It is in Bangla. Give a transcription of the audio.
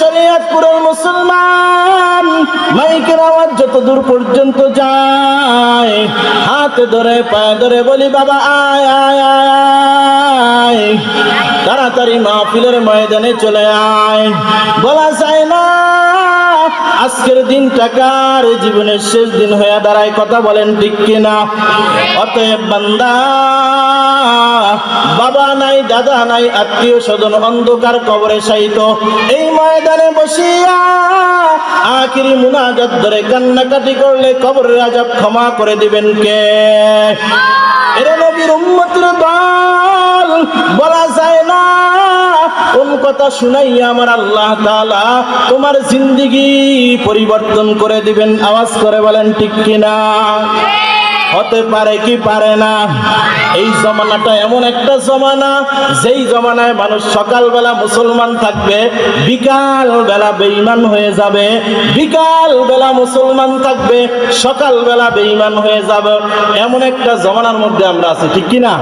শরীয়তপুরের মুসলমান, মাইকের আওয়াজ যত দূর পর্যন্ত যায়, হাতে ধরে পায়ে ধরে বলি, বাবা, আয় আয় আয় তাড়াতাড়ি মাহফিলের ময়দানে চলে আয়। বলা যায় না, আজকের দিন টাকার জীবনের শেষ দিন হয়ে দাঁড়ায়, কথা বলেন ঠিক কিনা? অতএব বান্দা নাই দাদা নাই আত্মীয় স্বজন অন্ধকার কবরে সাইত এই ময়দানে বসিয়া আখিরি মুনাজাত ধরে কান্নাকাটি করলে কবরের আজাব ক্ষমা করে দিবেন কে? এরা নবীর উম্মতের দল, বলা যায় না। কোন কথা শুনাইয়া আমার আল্লাহ তোমার জিন্দিগি পরিবর্তন করে দিবেন। আওয়াজ করে বলেন ঠিক কিনা? হতে পারে কি পারে না? এই জমানাটা এমন একটা জমানা, যেই জমানায় মানুষ সকালবেলা মুসলমান থাকবে বিকাল বেলা বেঈমান হয়ে যাবে বিকাল বেলা মুসলমান থাকবে, সকালবেলা বেঈমান হয়ে যাবে। এমন একটা জমানার মধ্যে আমরা আছি, ঠিক কিনা?